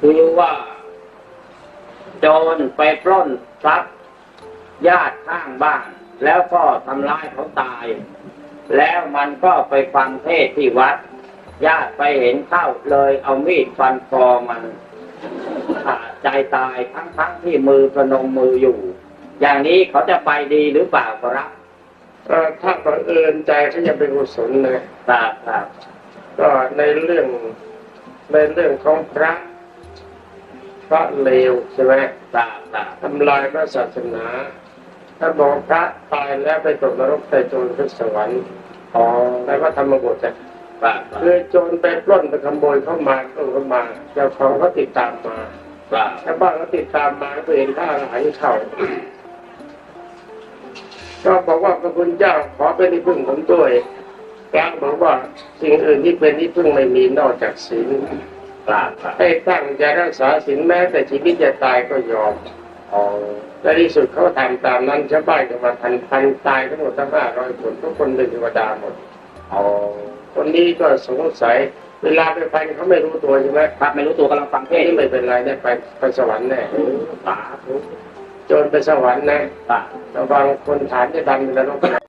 คือว่า โจรไปปล้นทรัพย์ญาติข้างบ้าน แล้วก็ทำร้ายเขาตาย แล้วมันก็ไปฟังเทศน์ที่วัด ญาติไปเห็นเข้าเลยเอามีดฟันคอมันขาดใจตายทั้งๆที่มือประนมมืออยู่ อย่างนี้เขาจะไปดีหรือเปล่าครับเอ่อถ้าบังเอิญใจเขายังเป็นกุศลเลยครับครับก็ในเรื่องในเรื่องของพระ พระเลวใช่ไหมครับครับทำลายพระศาสนา ถ้าบอกพระตายแล้วไปตกนรกใต้โจรขึ้นสวรรค์อ๋อในพระธรรมบทจะครับครับคือโจรไปปล้นไปขโมยเข้ามาปล้นเข้ามาเจ้าของเขาติดตามมาครับชาวบ้านเขาติดตามมาก็เห็นท่าหายเข้าก็บอกว่าพระคุณเจ้าขอเป็นที่พึ่งผมด้วยพระบอกว่าสิ่งอื่นที่เป็นที่พึ่งไม่มีนอกจากศีลครับครับ ให้ตั้งใจรักษาศีลแม้แต่ชีวิตจะตายก็ยอมอ๋อในที่สุดเขาทำตามนั้นชาวบ้านก็มาทันพันตายทั้งหมดทั้งห้าร้อยคนทุกคนเป็นเทวดาหมดอ๋อคนนี้ก็สงสัยเวลาไปพันเขาไม่รู้ตัวใช่ไหมครับไม่รู้ตัวกำลังฟังเทศน์นี่ไม่เป็นไรเนี่ยไปไปสวรรค์แน่สาธุโจรไปสวรรค์นะครับระวังคนฐานจะดันไปแล้วต้อง